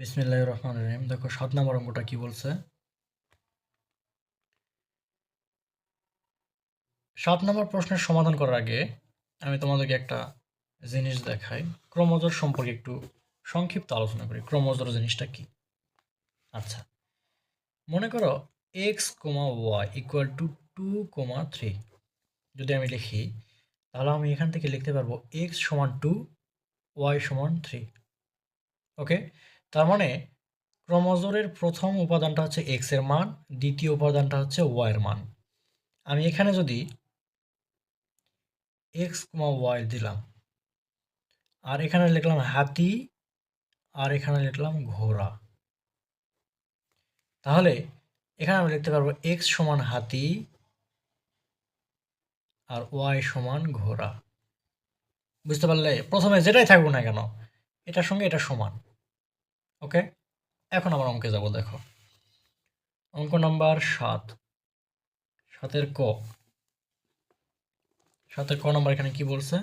বিসমিল্লাহির রহমানির রহিম। দেখো, সাত নম্বর অঙ্কটা কি বলছে? সাত নম্বর প্রশ্নের সমাধান করার আগে আমি তোমাদেরকে একটা জিনিস দেখাই। ক্রমজোর সম্পর্কে একটু সংক্ষিপ্ত আলোচনা করি। ক্রমজোর জিনিসটা কি? আচ্ছা মনে করো X comma Y equal to two comma three যদি আমি লিখি, তাহলে আমি এখান থেকে লিখতে পারব এক্স সমান টু ওয়াই সমান থ্রি ওকে তার মানে ক্রমজোরের প্রথম উপাদানটা হচ্ছে এক্সের মান, দ্বিতীয় উপাদানটা হচ্ছে ওয়াই এর মান। আমি এখানে যদি এক্স কমা ওয়াই দিলাম, আর এখানে লিখলাম হাতি, আর এখানে লিখলাম ঘোড়া। তাহলে এখানে আমি লিখতে পারব এক্স সমান হাতি, আর ওয়াই সমান ঘোড়া। বুঝতে পারলে? প্রথমে যেটাই থাকব না কেন, এটার সঙ্গে এটা সমান। ওকে? এখন আমার অঙ্কে যাব, দেখো। অঙ্ক নাম্বার সাত। সাতের ক। সাতের ক নাম্বার এখানে কি বলছে?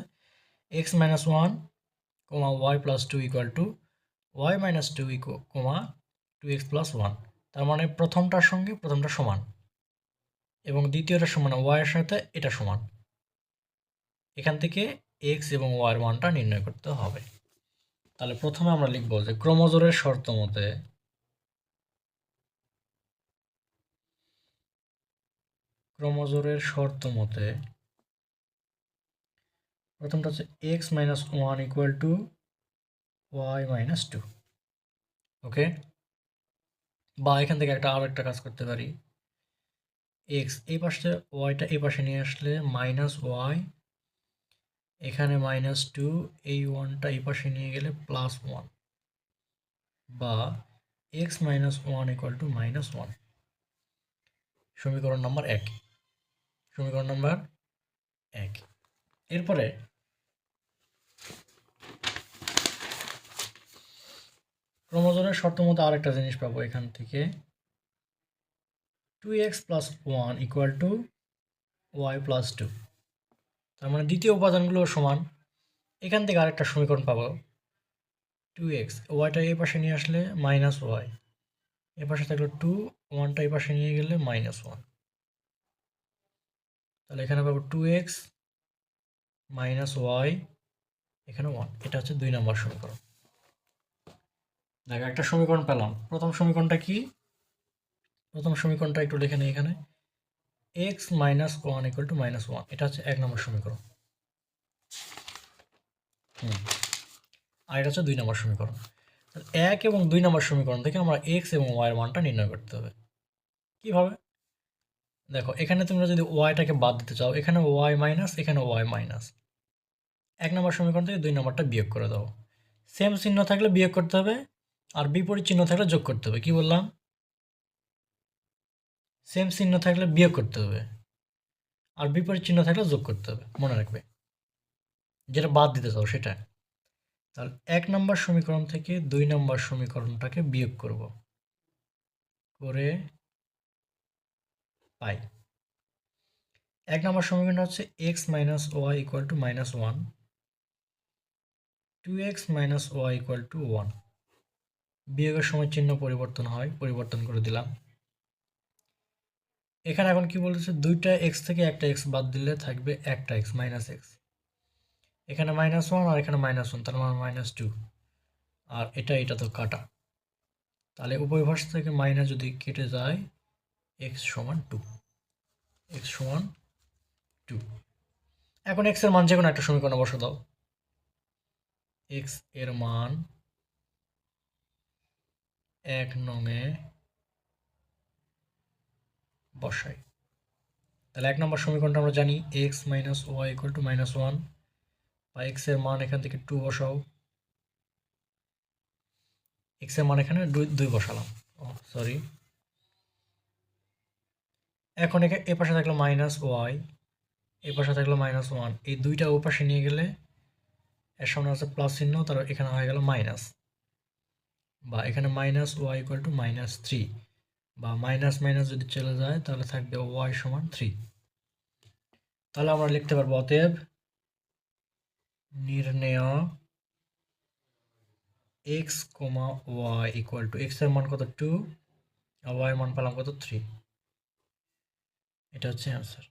X minus one comma y plus two equal to y minus two x comma two x plus one. তার মানে প্রথমটার সঙ্গে প্রথমটা সমান। এবং দ্বিতীয়টার সমান ওয়াইয়ের সাথে এটা সমান। এখান থেকে এক্স এবং ওয়াইয়ের মানটা নির্ণয় করতে হবে। তাহলে প্রথমে আমরা লিখব যে ক্রোমোজোরের শর্ত মতে ক্রোমোজোরের শর্ত মতে প্রথমটা হচ্ছে X minus one equal to Y minus two okay বা এখান থেকে একটা আরও একটা কাজ করতে পারি। এক্স এই পাশে ওয়াইটা এই পাশে নিয়ে আসলে মাইনাস ওয়াই এখানে মাইনাস টু এই ওয়ানটা এই পাশে নিয়ে গেলে প্লাস ওয়ান বা X minus one equal to minus one সমীকরণ নম্বর এক। সমীকরণ নম্বর এক। এরপরে ক্রমজোরের শর্ত মতো আরেকটা জিনিস পাবো এখান থেকে। Two X plus one equal to Y plus two তার মানে দ্বিতীয় উপাদানগুলো সমান। এখান থেকে আরেকটা সমীকরণ পাবো। টু এক্স ওয়াইটা এই পাশে নিয়ে আসলে মাইনাস ওয়াই এ পাশে থাকলে টু ওয়ানটা এই পাশে নিয়ে গেলে মাইনাস ওয়ান তাহলে এখানে পাবো টু এক্স মাইনাস ওয়াই এখানে ওয়ান এটা হচ্ছে দুই নম্বর সমীকরণ। দেখো, একটা সমীকরণ পেলাম। প্রথম সমীকরণটা কি? প্রথম সমীকরণটা একটু লিখে নিই এখানে। X minus one equal to minus one এটা হচ্ছে এক নম্বর সমীকরণ। হুম। আর এটা হচ্ছে দুই নম্বর সমীকরণ। এক এবং দুই নম্বর সমীকরণ থেকে আমরা এক্স এবং ওয়াইয়ের মানটা নির্ণয় করতে হবে। কীভাবে? দেখো, এখানে তোমরা যদি ওয়াইটাকে বাদ দিতে চাও, এখানে ওয়াই মাইনাস এখানে ওয়াই মাইনাস এক নম্বর সমীকরণ থেকে দুই নম্বরটা বিয়োগ করে দাও। সেম চিহ্ন থাকলে বিয়োগ করতে হবে, আর বিপরীত চিহ্ন থাকলে যোগ করতে হবে। কি বললাম? সেম চিহ্ন থাকলে বিয়োগ করতে হবে। আর বিপরীত চিহ্ন থাকলে যোগ করতে হবে, মনে রাখবে। যেটা বাদ দিতে চাও সেটা। তাহলে এক নম্বর সমীকরণ থেকে দুই নম্বর সমীকরণটাকে বিয়োগ করব। করে পাই। এক নম্বর সমীকরণ হচ্ছে X minus Y equal to minus one two X minus Y equal to one বিয়োগের সময় চিহ্ন পরিবর্তন হয়, পরিবর্তন করে দিলাম। এখানে এখন কি বলেছে দুইটা এক্স থেকে একটা এক্স বাদ দিলে থাকবে একটা এক্স মাইনাস এক্স এখানে মাইনাস ওয়ান আর এখানে মাইনাস ওয়ান তার মানে মাইনাস টু আর এটা এটা তো কাটা। তাহলে উভয় ভাষ থেকে মাইনাস যদি কেটে যায় এক্স সমান টু এক্স সমান টু এখন এক্সের মান যে কোনো একটা সমীকরণে বসে দাও। এক্সের মান এক নঙে বসাই। তাহলে এক নম্বর সমীকরণটা আমরা জানি x minus y equal to minus one বা এক্সের মান এখান থেকে টু বসাও। এক্সের মান এখানে দুই বসালাম। ও সরি এখন এখানে এ পাশে থাকল মাইনাস ওয়াই এ পাশে থাকল মাইনাস ওয়ান এই দুইটা ও পাশে নিয়ে গেলে এর সামনে আছে প্লাস চিহ্ন তার এখানে হয়ে গেল মাইনাস বা এখানে minus y equal to minus three বা মাইনাস মাইনাস যদি চলে যায়, তাহলে থাকবে ওয়াই সমান থ্রি তাহলে আমরা লিখতে পারব, অতএব নির্ণেয় x comma y equal to এক্সের মান কত টু ওয়াই মান পেলাম কত থ্রি এটা হচ্ছে অ্যান্সার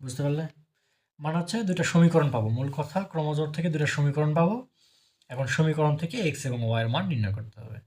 বুঝতে পারলে? মানে হচ্ছে দুইটা সমীকরণ পাবো। মূল কথা ক্রমজোর থেকে দুইটা সমীকরণ পাবো। এখন সমীকরণ থেকে এক্স এবং ওয়াই এর মান নির্ণয় করতে হবে।